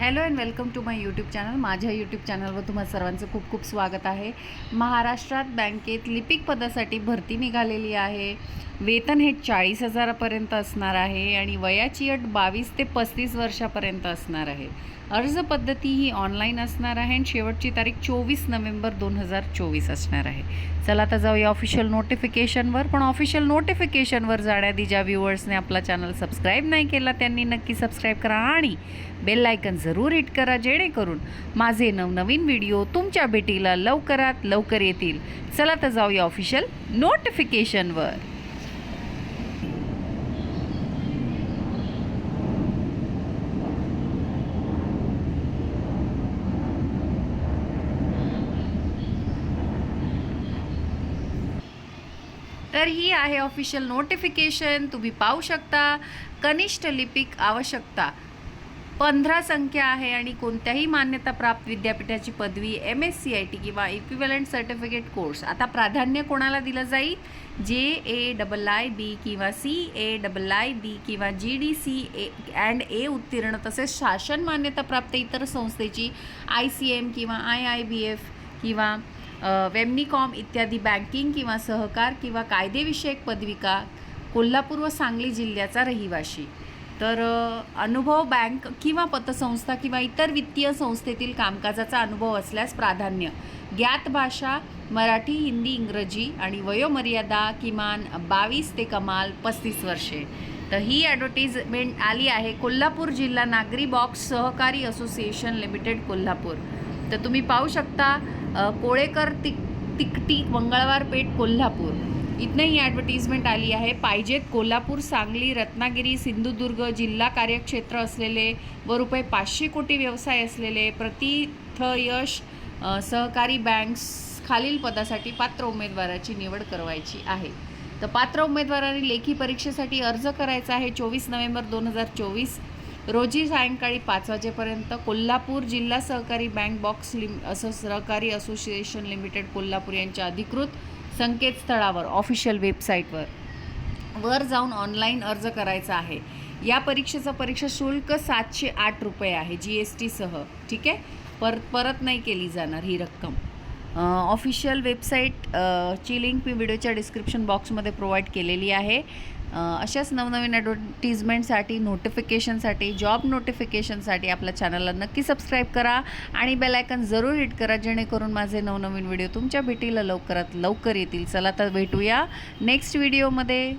Hello and welcome to my YouTube channel. माझ्या YouTube चॅनलवर तुम्हा सर्वांचं खूप खूप स्वागत आहे. महाराष्ट्रात बँकेत लिपिक पदासाठी भरती निघालेली आहे. वेतन हे चाळीस हजारापर्यंत असणार आहे आणि वयाची अट बावीस ते पस्तीस वर्षापर्यंत असणार आहे. अर्ज पद्धती ही ऑनलाईन असणार आहे आणि शेवटची तारीख चोवीस नोव्हेंबर दोन हजार चोवीस असणार आहे. चला आता जाऊया ऑफिशियल नोटिफिकेशनवर पण ऑफिशियल नोटिफिकेशनवर जाण्याआधी ज्या व्ह्युअर्सने आपला चॅनल सबस्क्राईब नाही केला त्यांनी नक्की सबस्क्राईब करा आणि बेल आयकन जरूर हिट करा जेणेकरून माझे नवनवीन व्हिडिओ तुमच्या भेटीला लवकरात लवकर येतील. चला तर जाऊया ऑफिशियल नोटिफिकेशनवर तर ही आहे ऑफिशियल नोटिफिकेशन तुम्ही पाहू शकता कनिष्ठ लिपिक आवश्यकता. पंधरा संख्या आहे आणि कोणत्याही मान्यताप्राप्त विद्यापीठाची पदवी M S C I T किंवा इक्विवलंट सर्टिफिकेट कोर्स आता प्राधान्य कोणाला दिलं जाईल? जे ए डबल आय बी किंवा C A double I B किंवा G D C A and A उत्तीर्ण तसेच शासन मान्यताप्राप्त इतर संस्थेची आय सी एम किंवा आय आय बी एफ किंवा वेमनिकॉम इत्यादी बँकिंग किंवा सहकार किंवा कायदेविषयक पदविका कोल्हापूर व सांगली जिल्ह्याचा रहिवाशी. तर अनुभव बँक किंवा पतसंस्था किंवा इतर वित्तीय संस्थेतील कामकाजाचा अनुभव असल्यास प्राधान्य. ज्ञात भाषा मराठी हिंदी इंग्रजी आणि वयोमर्यादा किमान बावीस ते कमाल पस्तीस वर्षे. तर ही ॲडव्हर्टिजमेंट आली आहे कोल्हापूर जिल्हा नागरी बॉक्स सहकारी असोसिएशन लिमिटेड कोल्हापूर. तर तुम्ही पाहू शकता कोळेकर तिक तिकटी मंगळवार पेठ कोल्हापूर. इथनं ही ॲडव्हर्टिजमेंट आली आहे. पाहिजेत कोल्हापूर सांगली रत्नागिरी सिंधुदुर्ग जिल्हा कार्यक्षेत्र असलेले व रुपये पाचशे कोटी व्यवसाय असलेले प्रतिथ यश सहकारी बँक्स खालील पदासाठी पात्र उमेदवाराची निवड करवायची आहे. तर पात्र उमेदवारांनी लेखी परीक्षेसाठी अर्ज करायचा आहे. चोवीस नोव्हेंबर दोन हजार चोवीस रोजी सायंकाळी पाच वाजेपर्यंत कोल्हापूर जिल्हा सहकारी बँक बॉक्स लिम असं सहकारी असोसिएशन लिमिटेड कोल्हापूर यांच्या अधिकृत संकेतस्थळावर ऑफिशियल वेबसाईटवर वर जाऊन ऑनलाईन अर्ज करायचा आहे. या परीक्षेचं परीक्षा शुल्क सातशे आठ रुपये आहे जी एस टीसह ठीक आहे? पर परत नाही केली जाणार ही रक्कम. ऑफिशियल वेबसाईट ची लिंक मी व्हिडिओच्या डिस्क्रिप्शन बॉक्समध्ये प्रोव्हाइड केलेली आहे. अशाच नवनवीन ॲडव्हर्टिजमेंटसाठी नोटिफिकेशनसाठी जॉब नोटिफिकेशनसाठी आपल्या चॅनलला नक्की सबस्क्राईब करा आणि बेल आयकन जरूर हिट करा जेणेकरून माझे नवनवीन व्हिडिओ तुमच्या भेटीला लवकरात लवकर येतील. चला तर भेटूया नेक्स्ट व्हिडिओमध्ये